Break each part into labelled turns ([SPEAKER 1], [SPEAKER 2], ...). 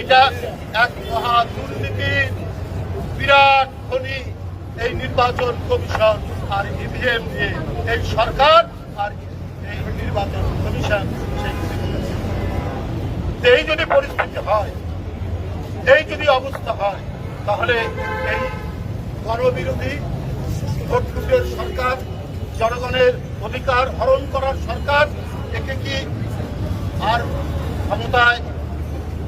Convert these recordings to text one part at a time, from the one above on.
[SPEAKER 1] এটা এক মহা দুর্নীতির বিরাট খনি এই নির্বাচন কমিশন আর ইভিএম দিয়ে এই সরকার আর এই নির্বাচন কমিশন এই যদি পরিস্থিতি হয়, এই যদি অবস্থা হয়, তাহলে এই গণবিরোধী ভোটলুটের সরকার, জনগণের অধিকার হরণ করার সরকার, একে কি আর ক্ষমতায়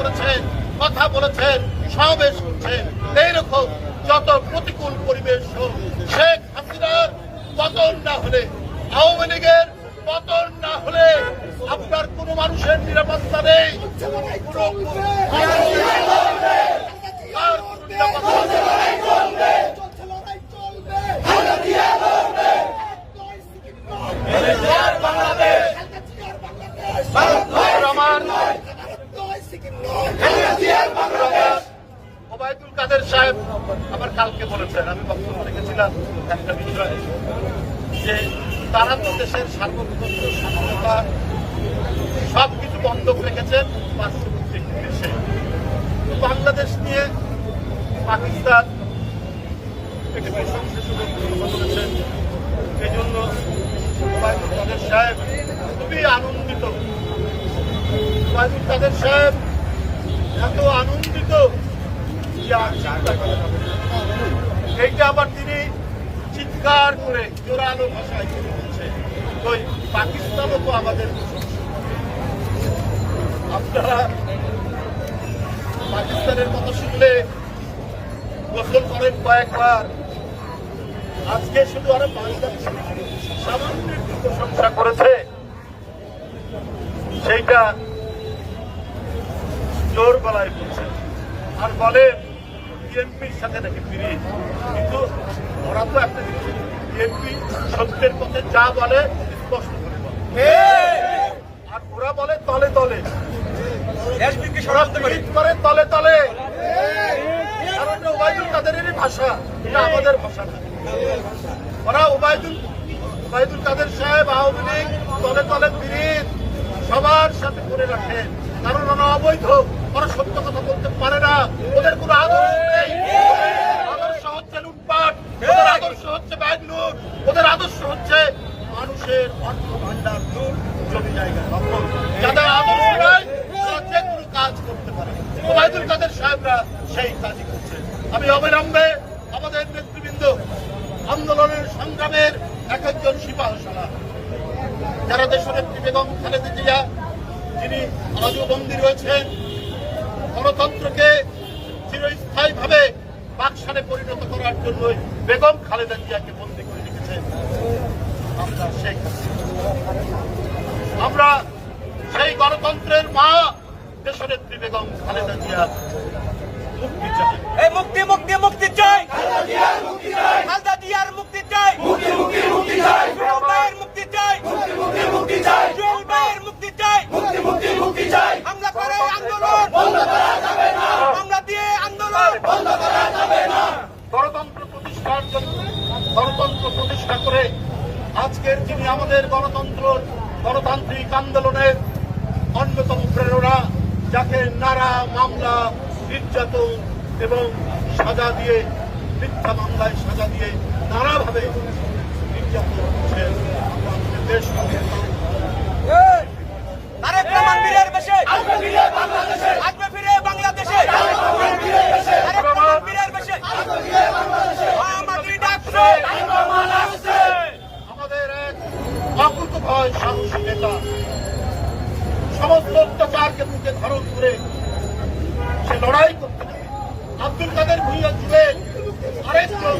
[SPEAKER 1] করেছেন, কথা বলেছেন, সমাবেশ করছেন। এইরকম যত প্রতিকূল পরিবেশ হোক, শেখ হাসিনার পতন না হলে, আওয়ামী লীগের পতন না হলে আপনার কোন মানুষের নিরাপত্তা নেই কোনো আর কোনো নিরাপত্তা নেই। আর আমার ওবায়দুল কাদের সাহেব আমার কালকে বলেছেন, আমি বক্তব্য রেখেছিলাম একটা বিষয়ে, যে তারা তো দেশের সার্বভৌমত্ব স্বাধীনতা সব কিছু বন্ধক রেখেছেন পার্শ্ববর্তী দেশে। বাংলাদেশ নিয়ে পাকিস্তান একটি বক্তব্য করেছেন এই জন্য কাদের সাহেব খুবই আনন্দিত। কাদের সাহেব এত আনন্দিত এইটা আবার তিনি চিৎকার করে জোরালো ভাষায় বলছে পাকিস্তানও তো আমাদের আপনারা পাকিস্তানের কথা শুনলে গোসল করেন কয়েকবার। আজকে শুধু আরও বাংলাদেশ সামান্য প্রশংসা করেছে। সেইটা জোর গলায় বলছে। আর বলে বিএনপির সাথে নাকি ফিরি কিন্তু ওরা তো একটা জিনিস বিএনপি সত্যের পথে যা বলে স্পষ্ট করে বলে। আর ওরা বলে তলে তলে। করে। তলে তলে। কারণ এটা ওবায়দুল কাদেরেরই ভাষা এটা আমাদের ভাষা না। ওরা ওবায়দুল ওবায়দুল কাদের সাহেব আওয়ামী লীগ তলে সবার সাথে করে রাখেন কারণ ওরা অবৈধ। ওরা সত্য কথা বলতে পারে না। ওদের কোনো আদর্শ নেই। আদর্শ হচ্ছে লুটপাট, ওদের আদর্শ হচ্ছে ব্যাগ লুট, ওদের আদর্শ হচ্ছে মানুষের অর্থ ভান্ডার লুট, জমি জায়গা যাদের আদর্শ নাই যে কোনো কাজ করতে পারে ওবায়দুল কাদের সাহেবরা সেই কাজই করছে। আমি অবিলম্বে আমাদের নেতৃবৃন্দ আন্দোলনের সংগ্রামের এক একজন সিপাহসালা যারা দেশনেত্রী বেগম খালেদা জিয়া, যিনি আজও বন্দী রয়েছেন গণতন্ত্রকে চিরস্থায়ীভাবে বাকশালে পরিণত করার জন্য বেগম খালেদা জিয়াকে বন্দী করে রেখেছেন আমরা আমরা সেই গণতন্ত্রের মা দেশনেত্রী বেগম খালেদা জিয়া মুক্তি চাই
[SPEAKER 2] এই মুক্তি মুক্তি মুক্তি চাই খালদা জিয়ার মুক্তি চাই জুয়েল ভাইয়ের মুক্তি চাই জুয়েল ভাইয়ের মুক্তি চাই হামলা করে আন্দোলন হামলা দিয়ে আন্দোলন
[SPEAKER 1] গণতন্ত্র প্রতিষ্ঠার জন্য, গণতন্ত্র প্রতিষ্ঠা করে আজকের যিনি আমাদের গণতন্ত্র, গণতান্ত্রিক আন্দোলনের অন্যতম প্রেরণা, যাকে নারা, মামলা, নির্যাতন এবং সাজা দিয়ে, মিথ্যা মামলায় সাজা দিয়ে নানাভাবে নির্যাতন করছেন দেশ
[SPEAKER 2] তারেক রহমান বীরের বেশে আসবে ফিরে বাংলাদেশে তারেক রহমান বীরের বেশে আমাদের ডাকছে
[SPEAKER 1] আমাদের এক অকুত ভয় সাহসী নেতা সমস্ত ধারণ করে সে লড়াই করতে আব্দুল কাদের ভুইয়া জুয়েল আরেকজন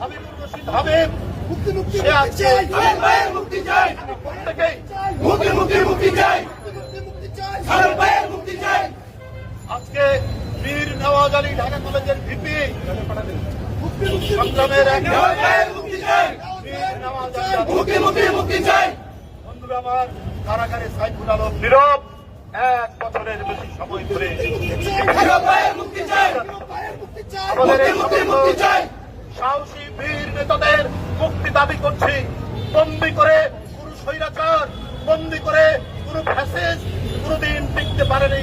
[SPEAKER 1] হাবিবুর রশিদ হাবিব সে আছে আওয়ামী লীগের ভিপি সংগ্রামের এক
[SPEAKER 2] জিয়াউল ভাইয়ের মুক্তি চাই
[SPEAKER 1] বীর নওয়াজ আজাদ।
[SPEAKER 2] মুক্তি মুক্তি মুক্তি চাই।
[SPEAKER 1] বন্ধুরা আমার কারাগারে সাইফুল আলম নীরব। এক বছরের বেশি সময় ধরে
[SPEAKER 2] মুক্তি চাই।
[SPEAKER 1] আমাদের
[SPEAKER 2] মুক্তি চাই।
[SPEAKER 1] সাহসী বীর নেতাদের মুক্তি দাবি করছি। বন্দি করে কোন স্বৈরাচার বন্দি করে কোন ফ্যাসিস কোনদিন টিকতে পারেনি।